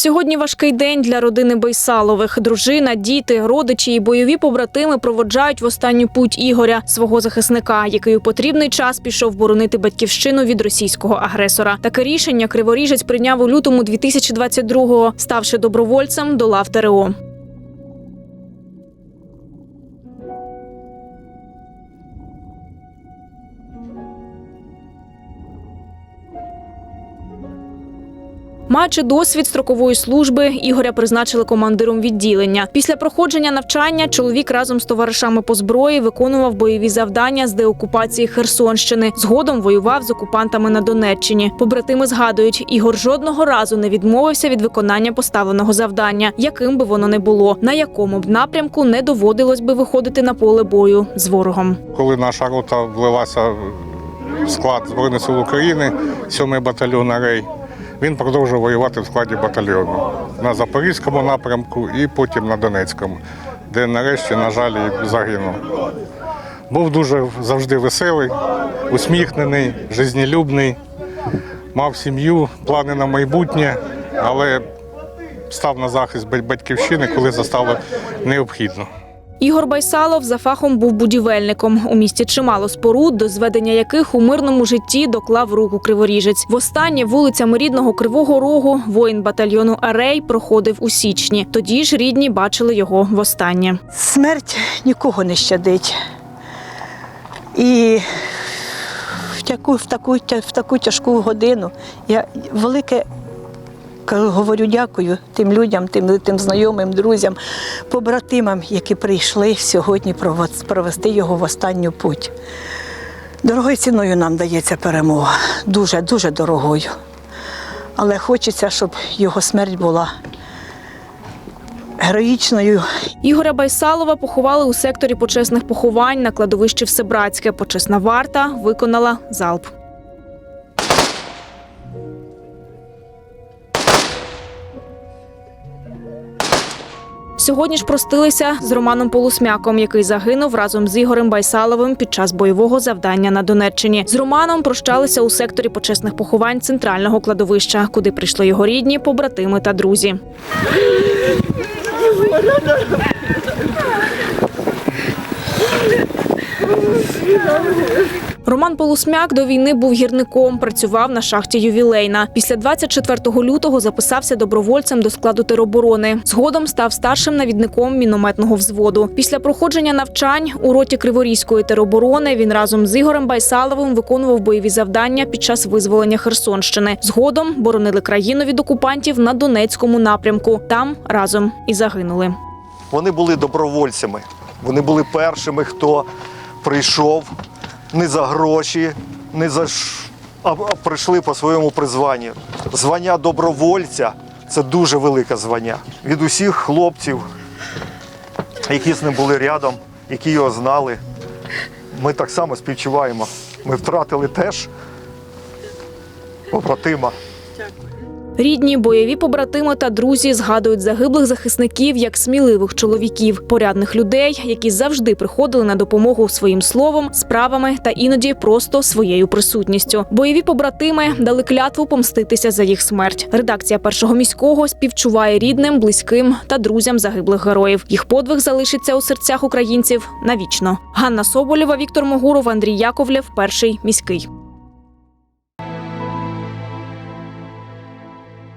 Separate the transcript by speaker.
Speaker 1: Сьогодні важкий день для родини Байсалових. Дружина, діти, родичі і бойові побратими проводжають в останню путь Ігоря, свого захисника, який у потрібний час пішов боронити батьківщину від російського агресора. Таке рішення Криворіжець прийняв у лютому 2022-го, ставши добровольцем до лав ТРО. Маючи досвід строкової служби, Ігоря призначили командиром відділення. Після проходження навчання чоловік разом з товаришами по зброї виконував бойові завдання з деокупації Херсонщини. Згодом воював з окупантами на Донеччині. Побратими згадують, Ігор жодного разу не відмовився від виконання поставленого завдання, яким би воно не було, на якому б напрямку не доводилось би виходити на поле бою з ворогом.
Speaker 2: Коли наша рота влилася в склад Збройних сил України, 7-й батальйон Арей, він продовжував воювати в складі батальйону на Запорізькому напрямку і потім на Донецькому, де нарешті, на жаль, загинув. Був дуже завжди веселий, усміхнений, жизнелюбний, мав сім'ю, плани на майбутнє, але став на захист батьківщини, коли застало необхідно.
Speaker 1: Ігор Байсалов за фахом був будівельником. У місті чимало споруд, до зведення яких у мирному житті доклав руку криворіжець. Востаннє вулицями рідного Кривого Рогу воїн батальйону Арей проходив у січні. Тоді ж рідні бачили його востаннє.
Speaker 3: Смерть нікого не щадить. І в таку, в таку, в таку тяжку годину я велике говорю дякую тим людям, тим, тим знайомим, друзям, побратимам, які прийшли сьогодні провести його в останню путь. Дорогою ціною нам дається перемога. Дуже, дуже дорогою. Але хочеться, щоб його смерть була героїчною
Speaker 1: Ігоря Байсалова поховали у секторі почесних поховань на кладовищі Всебратське. Почесна варта виконала залп. Сьогодні ж простилися з Романом Полусмяком, який загинув разом з Ігорем Байсаловим під час бойового завдання на Донеччині. З Романом прощалися у секторі почесних поховань центрального кладовища, куди прийшли його рідні, побратими та друзі. Роман Полусмяк до війни був гірником, працював на шахті ювілейна. Після 24 лютого записався добровольцем до складу тероборони. Згодом став старшим навідником мінометного взводу. Після проходження навчань у роті Криворізької тероборони він разом з Ігорем Байсаловим виконував бойові завдання під час визволення Херсонщини. Згодом боронили країну від окупантів на Донецькому напрямку. Там разом і загинули.
Speaker 4: Вони були добровольцями. Вони були першими, хто прийшов не за гроші, не за а прийшли по своєму призванню. Звання добровольця це дуже велике звання. Від усіх хлопців, які з ним були рядом, які його знали. Ми так само співчуваємо. Ми втратили теж побратима.
Speaker 1: Рідні, бойові побратими та друзі згадують загиблих захисників як сміливих чоловіків, порядних людей, які завжди приходили на допомогу своїм словом, справами та іноді просто своєю присутністю. Бойові побратими дали клятву помститися за їх смерть. Редакція першого міського співчуває рідним, близьким та друзям загиблих героїв. Їх подвиг залишиться у серцях українців навічно. Ганна Соболєва, Віктор Могуров, Андрій Яковлєв, перший міський.